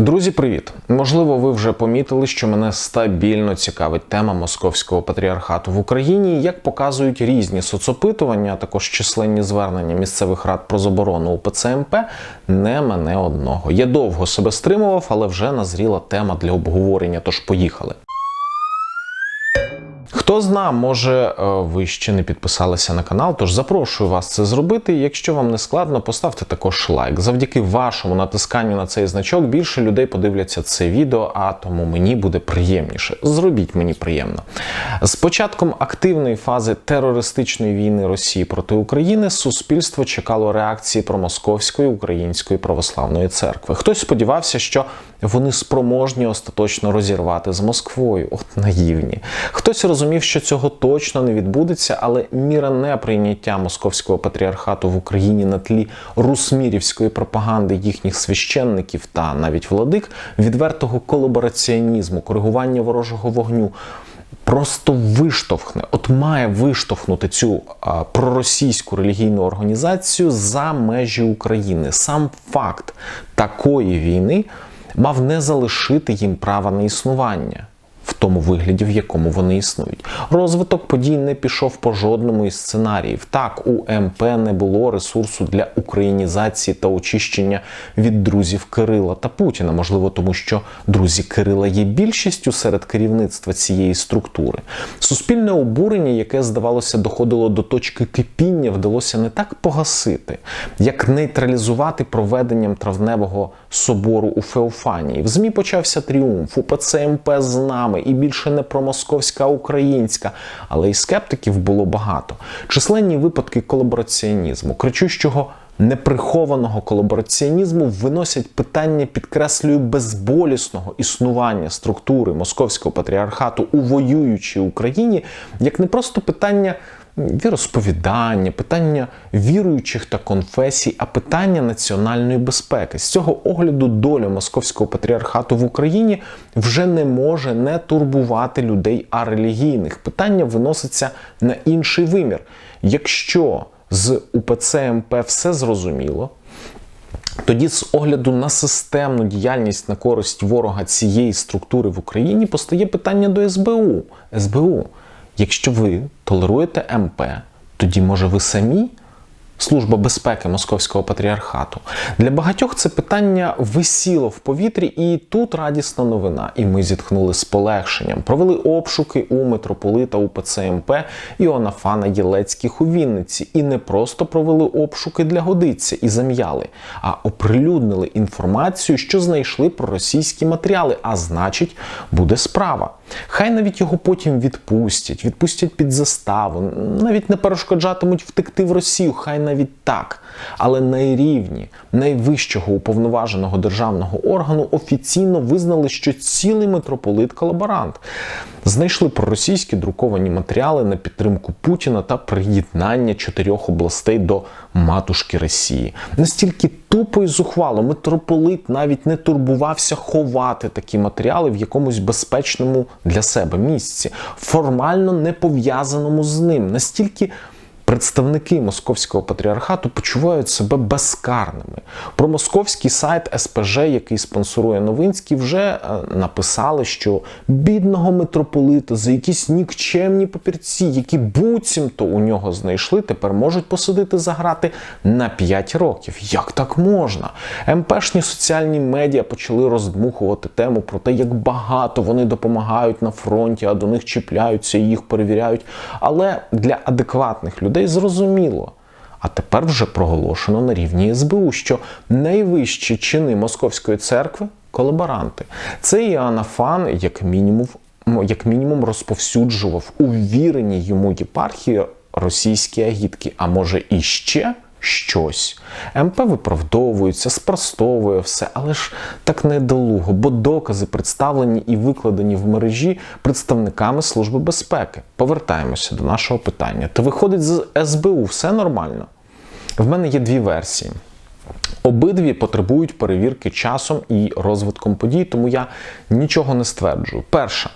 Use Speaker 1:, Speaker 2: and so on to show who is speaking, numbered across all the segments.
Speaker 1: Друзі, привіт! Можливо, ви вже помітили, що мене стабільно цікавить тема московського патріархату в Україні. Як показують різні соцопитування, а також численні звернення місцевих рад про заборону УПЦ МП, не мене одного. Я довго себе стримував, але вже назріла тема для обговорення. Тож поїхали. Хто зна, може е, ви ще не підписалися на канал, тож запрошую вас це зробити. Якщо вам не складно, поставте також лайк. Завдяки вашому натисканню на цей значок більше людей подивляться це відео, а тому мені буде приємніше. Зробіть мені приємно. З початком активної фази терористичної війни Росії проти України суспільство чекало реакції промосковської української православної церкви. Хтось сподівався, що вони спроможні остаточно розірвати з Москвою. От наївні. Хтось розумів, що цього точно не відбудеться, але міра неприйняття московського патріархату в Україні на тлі русмірівської пропаганди їхніх священників та навіть владик, відвертого колабораціонізму, коригування ворожого вогню. Просто виштовхне, от має виштовхнути цю а, проросійську релігійну організацію за межі України. Сам факт такої війни мав не залишити їм права на існування тому вигляді, в якому вони існують. Розвиток подій не пішов по жодному із сценаріїв. Так, у МП не було ресурсу для українізації та очищення від друзів Кирила та Путіна. Можливо, тому що друзі Кирила є більшістю серед керівництва цієї структури. Суспільне обурення, яке здавалося, доходило до точки кипіння, вдалося не так погасити, як нейтралізувати проведенням травневого собору у Феофанії. В ЗМІ почався тріумф. УПЦ МП з нами і більше не промосковська, а українська. Але і скептиків було багато. Численні випадки колабораціонізму, кричущого неприхованого колабораціонізму виносять питання, підкреслюю, безболісного існування структури московського патріархату у воюючій Україні як не просто питання. Віросповідання, питання віруючих та конфесій, а питання національної безпеки. З цього огляду доля московського патріархату в Україні вже не може не турбувати людей арелігійних. Питання виноситься на інший вимір. Якщо з УПЦ МП все зрозуміло, тоді, з огляду на системну діяльність на користь ворога цієї структури в Україні, постає питання до СБУ. СБУ. Якщо ви толеруєте МП, тоді може ви самі Служба безпеки Московського патріархату для багатьох це питання висіло в повітрі, і тут радісна новина. І ми зітхнули з полегшенням. Провели обшуки у митрополита УПЦ МП Іоаннафана Єлецьких у Вінниці. І не просто провели обшуки для годиться і зам'яли, а оприлюднили інформацію, що знайшли про російські матеріали. А значить, буде справа. Хай навіть його потім відпустять, відпустять під заставу, навіть не перешкоджатимуть втекти в Росію. Хай навіть так. Але найрівні, найвищого уповноваженого державного органу офіційно визнали, що цілий митрополит колаборант. Знайшли проросійські друковані матеріали на підтримку Путіна та приєднання чотирьох областей до матушки Росії. Настільки тупо і зухвало митрополит навіть не турбувався ховати такі матеріали в якомусь безпечному для себе місці, формально не пов'язаному з ним. Настільки представники московського патріархату почувають себе безкарними. Про московський сайт СПЖ, який спонсорує Новинський, вже е, написали, що бідного митрополита за якісь нікчемні папірці, які буцімто у нього знайшли, тепер можуть посадити за грати на 5 років. Як так можна? МПшні соціальні медіа почали роздмухувати тему про те, як багато вони допомагають на фронті, а до них чіпляються і їх перевіряють. Але для адекватних людей зрозуміло. А тепер вже проголошено на рівні СБУ, що найвищі чини Московської церкви колаборанти. Це Іоаннафан, як мінімум, як мінімум розповсюджував у віреній йому єпархії російські агітки, а може і ще щось. МП виправдовується, спростовує все, але ж так недолуго, бо докази представлені і викладені в мережі представниками Служби безпеки. Повертаємося до нашого питання. То виходить з СБУ все нормально? В мене є дві версії. Обидві потребують перевірки часом і розвитком подій, тому я нічого не стверджую. Перша.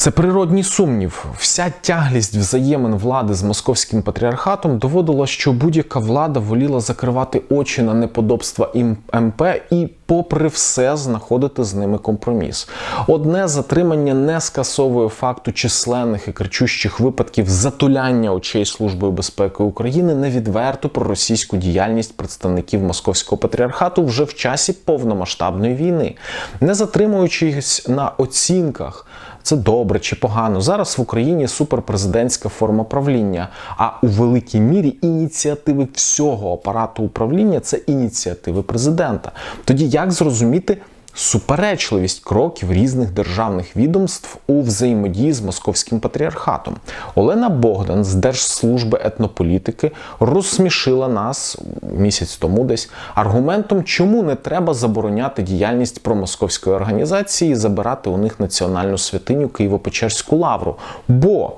Speaker 1: Це природній сумнів. Вся тяглість взаємин влади з московським патріархатом доводила, що будь-яка влада воліла закривати очі на неподобства МП і попри все, знаходити з ними компроміс. Одне затримання не скасовує факту численних і кричущих випадків затуляння очей Службою безпеки України на відверту проросійську діяльність представників московського патріархату вже в часі повномасштабної війни, не затримуючись на оцінках. Це добре чи погано. Зараз в Україні суперпрезидентська форма правління. А у великій мірі ініціативи всього апарату управління це ініціативи президента. Тоді як зрозуміти? Суперечливість кроків різних державних відомств у взаємодії з московським патріархатом Олена Богдан з Держслужби етнополітики розсмішила нас місяць тому десь аргументом, чому не треба забороняти діяльність промосковської організації і забирати у них національну святиню Києво-Печерську лавру. Бо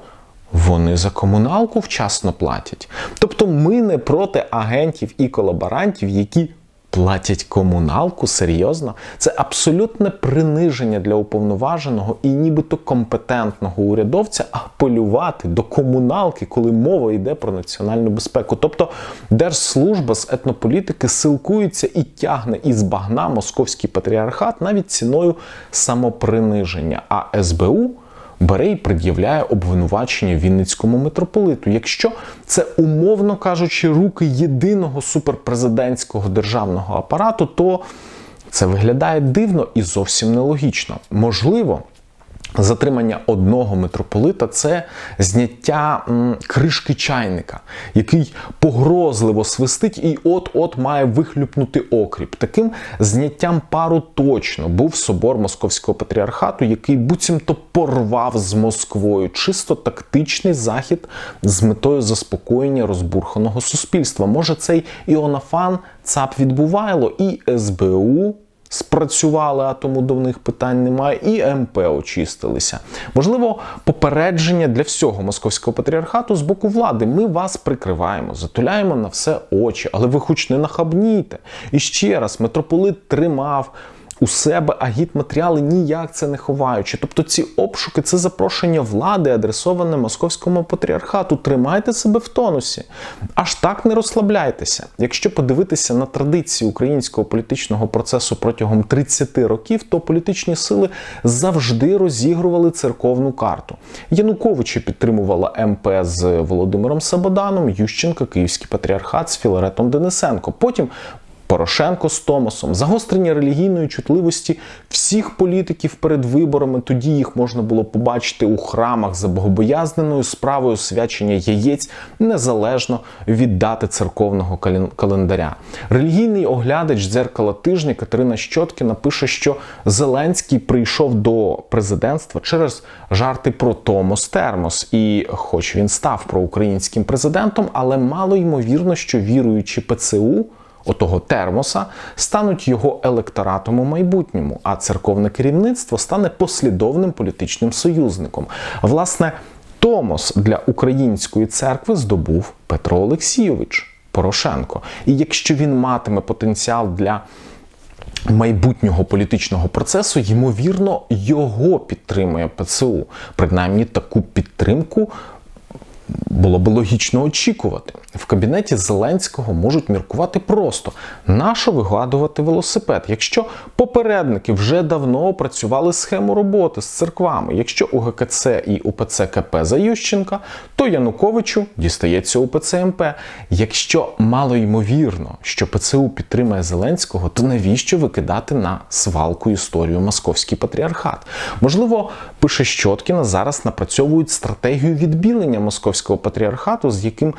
Speaker 1: вони за комуналку вчасно платять. Тобто ми не проти агентів і колаборантів, які платять комуналку серйозно. Це абсолютне приниження для уповноваженого і нібито компетентного урядовця апелювати до комуналки, коли мова йде про національну безпеку. Тобто держслужба з етнополітики силкується і тягне із багна московський патріархат навіть ціною самоприниження. А СБУ бере і пред'являє обвинувачення Вінницькому митрополиту. Якщо це, умовно кажучи, руки єдиного суперпрезидентського державного апарату, то це виглядає дивно і зовсім нелогічно. Можливо. Затримання одного митрополита це зняття кришки чайника, який погрозливо свистить і от-от має вихлюпнути окріп. Таким зняттям пару точно був собор Московського патріархату, який буцімто порвав з Москвою. Чисто тактичний захід з метою заспокоєння розбурханого суспільства. Може, цей Іонафан ЦАП відбувайло і СБУ спрацювали, а тому до них питань немає, і МП очистилися. Можливо, попередження для всього московського патріархату з боку влади. Ми вас прикриваємо, затуляємо на все очі, але ви хоч не нахабніте. І ще раз, митрополит тримав у себе агітматеріали ніяк це не ховаючи. Тобто ці обшуки це запрошення влади, адресоване московському патріархату. Тримайте себе в тонусі. Аж так не розслабляйтеся. Якщо подивитися на традиції українського політичного процесу протягом 30 років, то політичні сили завжди розігрували церковну карту. Януковича підтримувала МП з Володимиром Сабоданом, Ющенка, Київський патріархат з Філаретом Денисенко. Потім Порошенко з Томосом, загострення релігійної чутливості всіх політиків перед виборами. Тоді їх можна було побачити у храмах за богобоязненою справою свячення яєць незалежно від дати церковного календаря. Релігійний оглядач дзеркала тижня Катерина Щоткіна пише, що Зеленський прийшов до президентства через жарти про Томос Термос, і, хоч він став проукраїнським президентом, але мало ймовірно, що віруючи ПЦУ отого термоса стануть його електоратом у майбутньому, а церковне керівництво стане послідовним політичним союзником. Власне, Томос для української церкви здобув Петро Олексійович Порошенко. І якщо він матиме потенціал для майбутнього політичного процесу, ймовірно, його підтримує ПЦУ. Принаймні таку підтримку було би логічно очікувати. В кабінеті Зеленського можуть міркувати просто нащо вигадувати велосипед, якщо попередники вже давно опрацювали схему роботи з церквами. Якщо у ГКЦ і УПЦ КП за Ющенка, то Януковичу дістається УПЦ МП. Якщо мало ймовірно, що ПЦУ підтримає Зеленського, то навіщо викидати на свалку історію московський патріархат? Можливо, пише Щоткіна зараз напрацьовують стратегію відбілення московського патріархату, з яким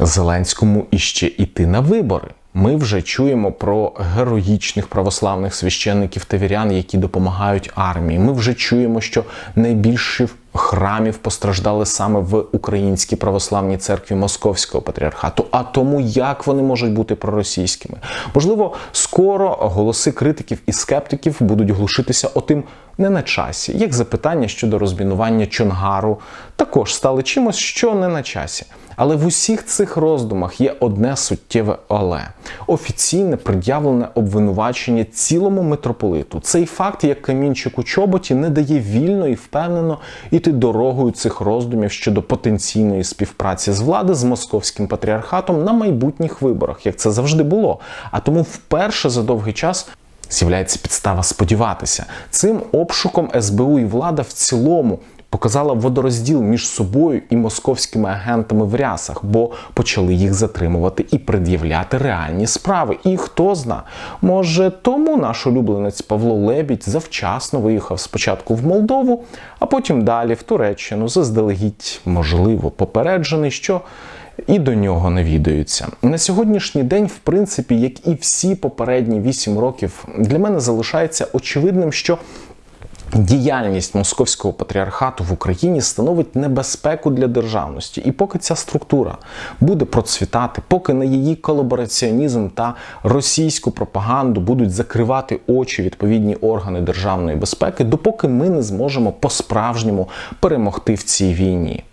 Speaker 1: Зеленському іще йти на вибори. Ми вже чуємо про героїчних православних священників та вірян, які допомагають армії. Ми вже чуємо, що найбільше храмів постраждали саме в Українській православній церкві Московського патріархату. А тому як вони можуть бути проросійськими? Можливо, скоро голоси критиків і скептиків будуть глушитися отим не на часі, як запитання щодо розмінування Чонгару також стали чимось, що не на часі. Але в усіх цих роздумах є одне суттєве але офіційне пред'явлене обвинувачення цілому митрополиту. Цей факт, як камінчик у чоботі, не дає вільно і впевнено іти дорогою цих роздумів щодо потенційної співпраці з влади з московським патріархатом на майбутніх виборах, як це завжди було. А тому вперше за довгий час з'являється підстава сподіватися. Цим обшуком СБУ і влада в цілому показала водорозділ між собою і московськими агентами в рясах, бо почали їх затримувати і пред'являти реальні справи. І хто зна, може тому наш улюбленець Павло Лебідь завчасно виїхав спочатку в Молдову, а потім далі в Туреччину, заздалегідь, можливо, попереджений, що і до нього навідаються. На сьогоднішній день, в принципі, як і всі попередні 8 років, для мене залишається очевидним, що Діяльність московського патріархату в Україні становить небезпеку для державності, і поки ця структура буде процвітати, поки на її колабораціонізм та російську пропаганду будуть закривати очі відповідні органи державної безпеки, допоки ми не зможемо по-справжньому перемогти в цій війні.